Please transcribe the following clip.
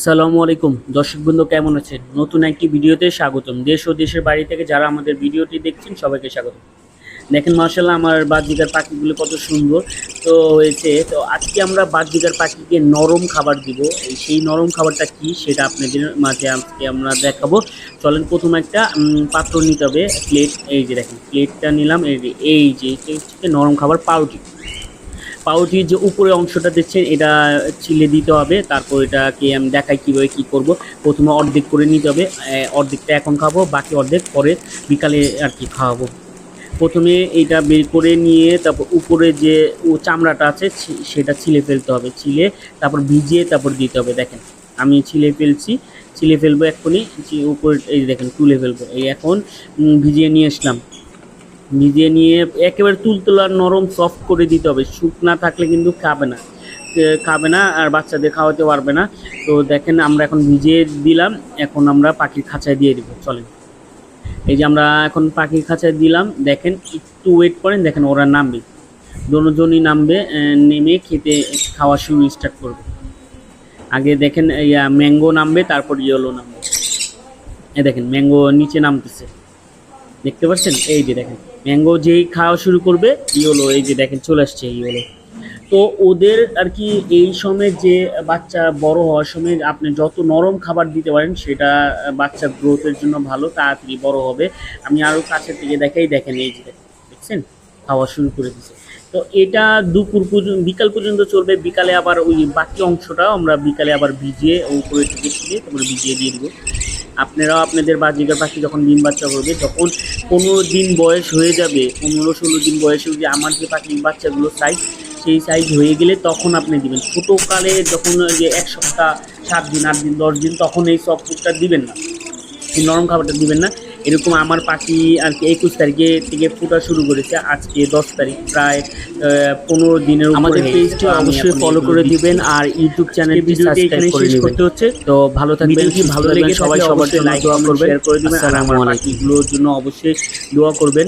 সালামু আলাইকুম। দর্শক বন্ধু কেমন আছেন? নতুন একটি ভিডিওতে স্বাগতম। দেশ ও দেশের বাড়ি থেকে যারা আমাদের ভিডিওটি দেখছেন, সবাইকে স্বাগতম। দেখেন মার্শাল্লাহ আমার বাদদিকার পাখিগুলো কত সুন্দর। তো হয়েছে, তো আজকে আমরা বাদদিকার পাখিকে নরম খাবার দিব। এই সেই নরম খাবারটা কি, সেটা আপনাদের মাঝে আজকে আমরা দেখাবো। চলেন, প্রথম একটা পাত্র নিতে হবে। প্লেট, এই যে দেখেন, প্লেটটা নিলাম। এই যে এই যে নরম খাবার, পাউরুটি। পাউরুটির যে উপরে অংশটা দিচ্ছেন এটা ছিলে দিতে হবে। তারপর এটাকে আমি দেখাই কীভাবে কী করব। প্রথমে অর্ধেক করে নিতে হবে। অর্ধেকটা এখন খাব, বাকি অর্ধেক পরে বিকালে আর কি খাওয়াবো। প্রথমে এইটা বের করে নিয়ে তারপর উপরে যে ও চামড়াটা আছে সেটা ছিলে ফেলতে হবে। ছিলে, তারপর ভিজিয়ে তারপর দিতে হবে। দেখেন, আমি ছিলে ফেলছি। ছিলে ফেলব এক্ষুনি উপরে, এই দেখেন, তুলে ফেলব। এই এখন ভিজিয়ে নিয়ে আসলাম। ভিজিয়ে নিয়ে একেবারে তুলতুলার নরম সফট করে দিতে হবে। শুকনা থাকলে কিন্তু খাবে না। খাবে না আর বাচ্চাদের খাওয়াতে পারবে না। তো দেখেন আমরা এখন ভিজিয়ে দিলাম, এখন আমরা পাখির খাঁচায় দিয়ে দিব। চলেন। এই যে আমরা এখন পাখির খাঁচায় দিলাম, দেখেন একটু ওয়েট করেন, দেখেন ওরা নামবে। দুজনই নামবে নেমে খেতে, খাওয়া শুরু স্টার্ট করবে। আগে দেখেন ম্যাঙ্গো নামবে, তারপর ইয়েলো নামবে। এই দেখেন ম্যাঙ্গো নিচে নামতেছে। দেখতে পাচ্ছেন? এই যে দেখেন। ম্যাঙ্গো যেই খাওয়া শুরু করবে ইয়েলো এই যে দেখেন চলে আসছে ইয়েলো তো ওদের আর কি এই সময় যে বাচ্চা বড় হওয়ার সময় আপনি যত নরম খাবার দিতে পারেন, সেটা বাচ্চার গ্রোথের জন্য ভালো, তাড়াতাড়ি বড় হবে। আমি আরও কাছের থেকে দেখাই, দেখেন এই যে দেখছেন, খাওয়া শুরু করে দিচ্ছে তো এটা দুপুর পর্যন্ত, বিকাল পর্যন্ত চলবে। বিকালে আবার ওই বাকি অংশটা আমরা বিকালে আবার ভিজিয়ে উপরে থেকে তারপরে ভিজিয়ে দিয়ে দেবো। আপনারাও আপনাদের বাজিকার পাখি যখন ডিম বাচ্চা করবে তখন পনেরো দিন বয়স হয়ে যাবে। পনেরো ষোলো দিন বয়সে যে আমার যে পাখি বাচ্চাগুলো সাইজ সেই সাইজ হয়ে গেলে তখন আপনি দিবেন। ছোটোকালে যখন যে এক সপ্তাহ, সাত দিন, আট দিন, দশ দিন, তখন এই সফট ফুডটা দিবেন না। নরম খাবারটা দিবেন না। এরকম আমার পাখি আর কি একুশ তারিখে থেকে ফোটা শুরু করেছে। আজকে দশ তারিখ প্রায় পনেরো দিনের আমাদের পেজটি অবশ্যই ফলো করে দিবেন আর ইউটিউব চ্যানেল সাবস্ক্রাইব করে করতে হচ্ছে। তো ভালো থাকবেন কি ভালো লাগে সবাই সবার জন্য দোয়া করবেন। করে দিবেন। আর আমার পাখিগুলোর জন্য অবশ্যই দোয়া করবেন।